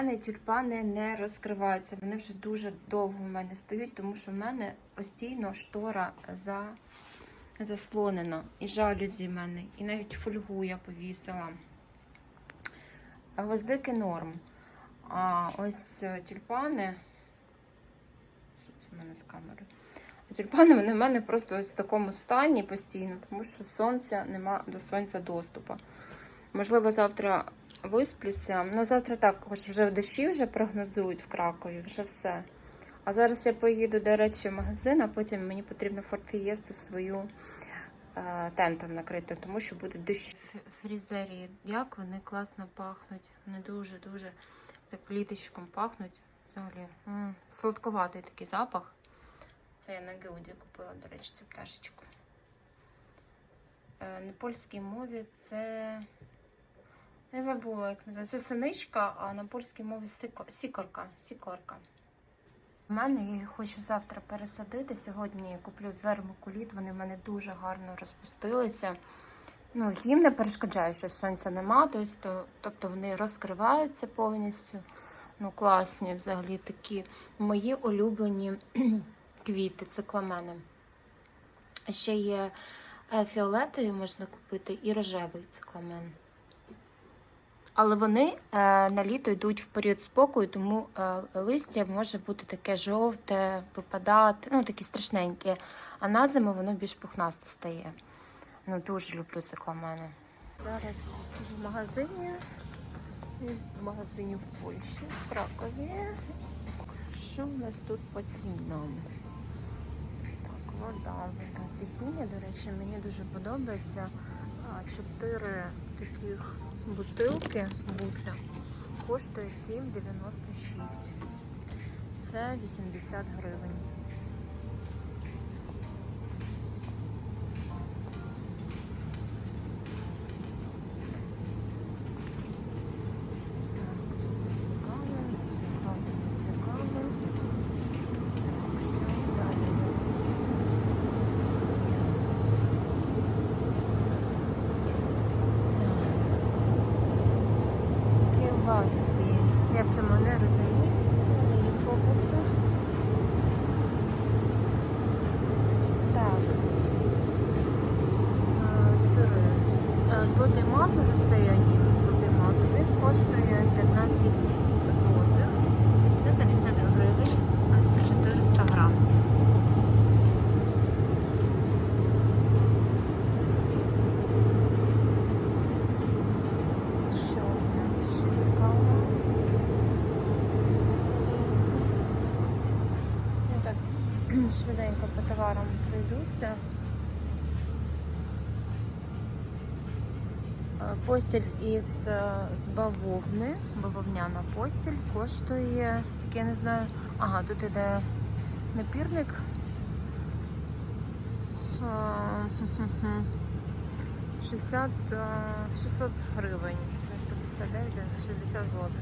Мене тюльпани не розкриваються. Вони вже дуже довго в мене стоять, тому що в мене постійно штора за... заслонена. І жалюзі в мене, і навіть фольгу я повісила. Гвоздики норм. А ось е, тюльпани. Що це в мене з камери? Тюльпани вони в мене просто ось в такому стані постійно, тому що сонця нема до сонця доступу. Можливо, завтра висплюся. Ну, завтра також вже дощі вже прогнозують в Кракові, вже все. А зараз я поїду, до речі, в магазин, а потім мені потрібно Fiesta свою е, тентом накрити, тому що будуть дощі. Фрізерії, як вони класно пахнуть. Вони дуже-дуже так літочком пахнуть. Взагалі, м, сладковатий такий запах. Це я на Геуді купила, до речі, цю пташечку. Е, На польській мові це. Я забула, як називається. Це синичка, а на польській мові сікорка. Сікорка. У мене я хочу завтра пересадити. Сьогодні я куплю вермикуліт, вони в мене дуже гарно розпустилися. Ну, їм не перешкоджає, що сонця нема, тобто, тобто вони розкриваються повністю. Ну, класні взагалі такі мої улюблені квіти, цикламени. А Ще є е, фіолетові можна купити і рожевий цикламен. Але вони е, на літо йдуть в період спокою, тому е, листя може бути таке жовте, випадати, ну такі страшненькі. А на зиму воно більш пухнасте стає. Ну, дуже люблю цикламени. Зараз в магазині, в магазині в Польщі, в Кракові. Що в нас тут по цінам? Так, вода, вода. Цехіні, до речі, мені дуже подобається. Чотири таких бутилки бутля коштує 7,96. Це 80 гривень. Ківбаски. Я в цьому не розуміюся, її фокусу. Так. Е, Сири. Е, Золотий мазур, це я їм золотий мазур. Він коштує 15 злотих. Це 50 гривень, а це 400 грам. Що у нас ще цікаво? Я так швиденько по товарам пройдуся. Е, Постіль із е, з бавовни, бавовняна постіль коштує, тільки я не знаю. Ага, тут іде напірник. Е, хм-хм-хм. 60, е, 600 гривень. Це 59, 60 злотих.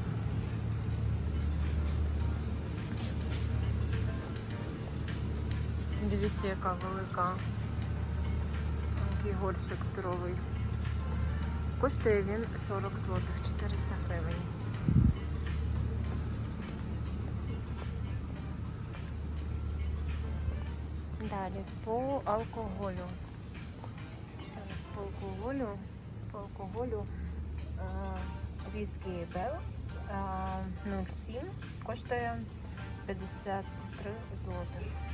Дивіться, яка велика. Який горщик здоровий. Коштує він 40 злотих, 400 гривень. Далі по алкоголю. Зараз по алкоголю. По алкоголю е, віскі Белс е, 07 коштує 53 злотих.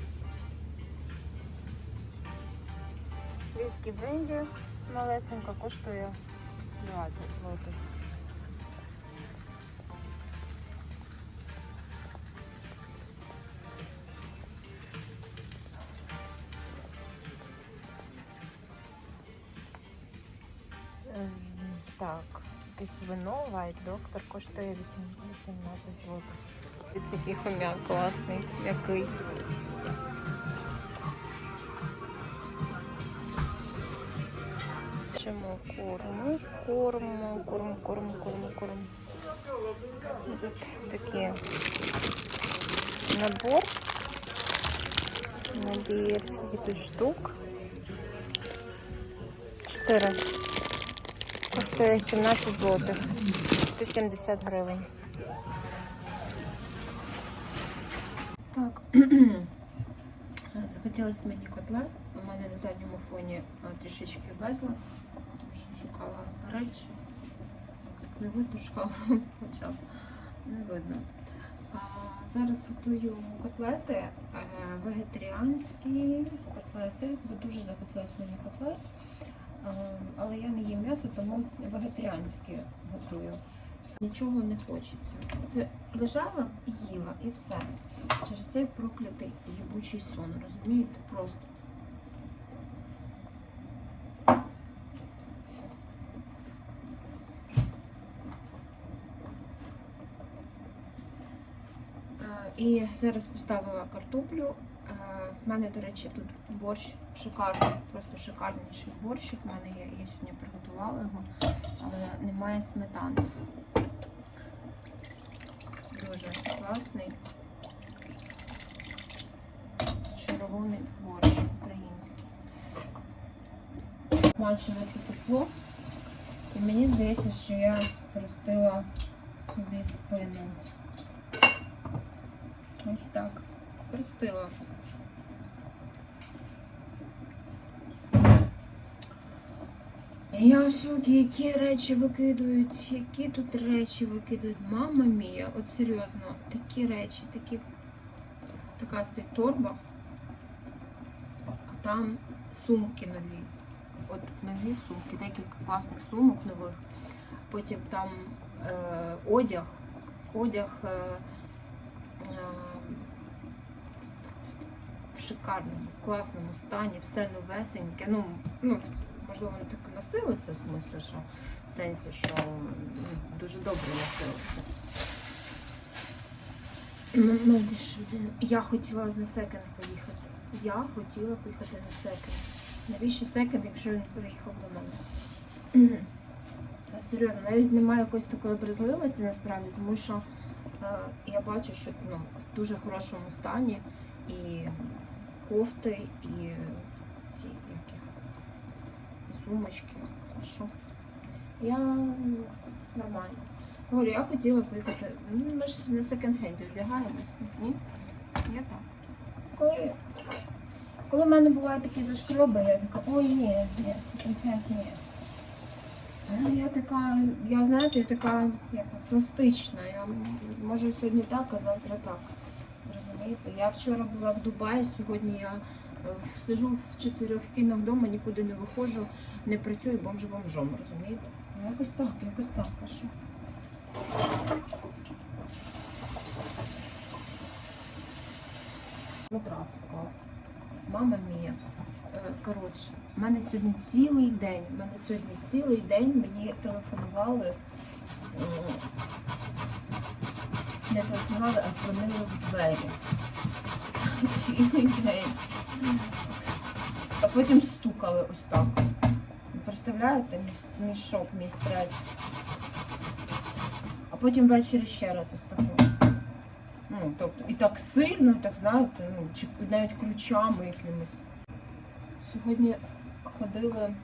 Віскі бренді малесенька коштує 20 злотих. Ем, Так, якесь вино White Doctor коштує 18 злотих. Дивіться, який хомяк класний, м'який. Хочемо корму, корму, корм, корм, корм, корм. Такий набор. Набір скільки штук. Чотири. Коштує 17 злотих. 170 гривень. Так, захотілося мені котла. У мене на задньому фоні трішечки безла шукала речі. Не видно шукала, хоча б не видно. А, зараз готую котлети, е, вегетаріанські котлети, бо дуже захотілося мені котлет. А, але я не їм м'ясо, тому вегетаріанські готую. Нічого не хочеться. Лежала і їла, і все. Через цей проклятий їбучий сон, розумієте? Просто. Е, І зараз поставила картоплю. У мене, до речі, тут борщ шикарний, просто шикарніший борщик. У мене є. Я сьогодні приготувала його, але немає сметани. Дуже класний. Червоний борщ український. Смачується тепло. І мені здається, що я простила собі спину. Ось так. Простила. Я в шокі, які речі викидують, які тут речі викидують. Мама мія, от серйозно, такі речі, такі, така стоїть торба, а там сумки нові. От нові сумки, декілька класних сумок нових. Потім там е, одяг, одяг е, в шикарному, класному стані, все новесеньке. Ну, ну, можливо, вони так носилися, в смислі, що в сенсі, що ну, дуже добре носилися. Ну, Я хотіла на секонд поїхати. Я хотіла поїхати на секонд. Навіщо секонд, якщо він приїхав до мене? Серйозно, навіть немає якоїсь такої брезливості насправді, тому що я бачу, що ну, в дуже хорошому стані і кофти, і ці які сумочки. Що? Я нормально. Говорю, я хотіла поїхати. Ну, ми ж на секонд-хенді вдягаємось. Ні? Я так. Коли, коли в мене бувають такі зашкроби, я така, ой, ні, ні, секонд-хенд, ні. Я така, я знаєте, я така як пластична. Я можу сьогодні так, а завтра так. Розумієте? Я вчора була в Дубаї, сьогодні я е, сижу в чотирьох стінах вдома, нікуди не виходжу, не працюю бомж бомжом, розумієте? Ну, якось так, якось так, а що? Матрас. Мама мія. Е, Коротше, в мене сьогодні цілий день. В мене сьогодні цілий день мені телефонували. е, Не телефонували, а дзвонили в двері. Цілий день. А потім стукали ось так. Представляєте, мій, шок, мій стрес. А потім ввечері ще раз ось таку. Ну, тобто, і так сильно, так знаєте, ну, чи навіть ключами якимись. Сьогодні ходили.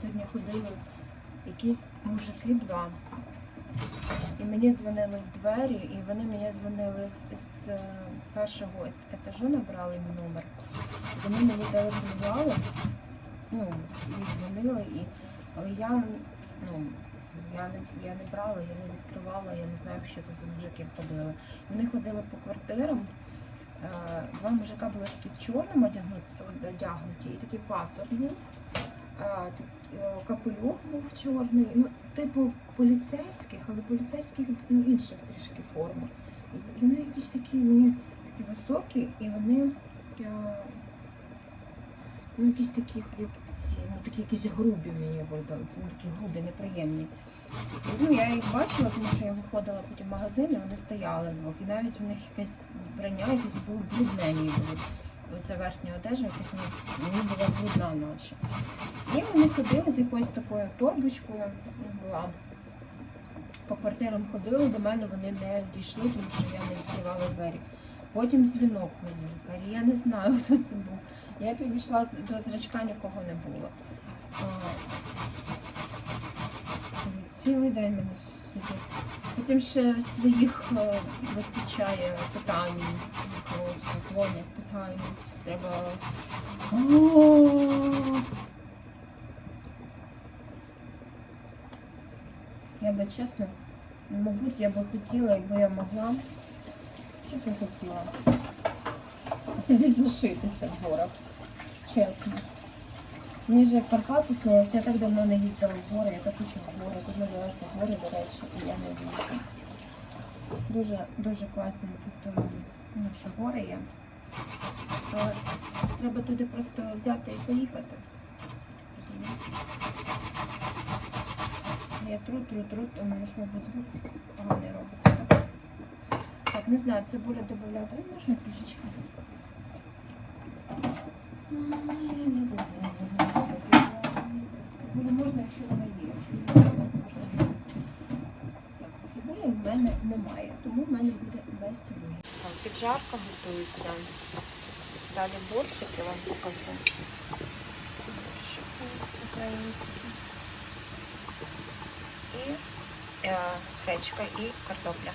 Сьогодні ходили якісь мужики два. І мені дзвонили в двері, і вони мені дзвонили з е, першого етажу, набрали мій номер. Вони мені телефонували, ну, і дзвонили, і... але я, ну, я не, я не брала, я не відкривала, я не знаю, що це за мужики ходили. Вони ходили по квартирам. Е, Два мужика були такі в чорному одягнуті, і такий пасок був. Е, е, Капелюх був чорний, ну, типу поліцейських, але поліцейських ну, інших трішки форми. І вони якісь такі мені такі високі, і вони ну, якісь такі, як ці, ну, такі якісь грубі мені видалися, ну, такі грубі, неприємні. Ну, я їх бачила, тому що я виходила потім в магазин, і вони стояли вдвох. І навіть у них якесь вбрання, якесь було брудне ніби. Оця верхня одежа, якась мені, була брудна наче. І вони ходили з якоюсь такою торбочкою, була. По квартирам ходили, до мене вони не дійшли, тому що я не відкривала двері. Потім дзвінок мені двері. Я не знаю, хто це був. Я підійшла до зрачка, нікого не було. Цілий день мене сюди. Потім ще своїх е, вистачає питань. Коротше, дзвонять, питають. Треба. О! Я би чесно, мабуть, я би хотіла, якби я могла. Що б я хотіла? Відзашитися в горах. Чесно. Мені вже Карпати снилося, я так давно не їздила в гори, я так хочу в гори, дуже далеко гори, до речі, і я не їжджу. Дуже, дуже класно тут, ну, що гори є. Але треба туди просто взяти і поїхати. Я тру, тру, тру, то мене ж, мабуть, звук поганий робиться. Так? так, не знаю, цибуля додати. Можна трішечки. Цибулю можна, якщо вона є. Якщо немає, можна. Цибулі в мене немає, тому в мене буде без цибулі. Піджарка готується. Далі борщик я вам покажу. Борщик український. І е, гречка і картопля.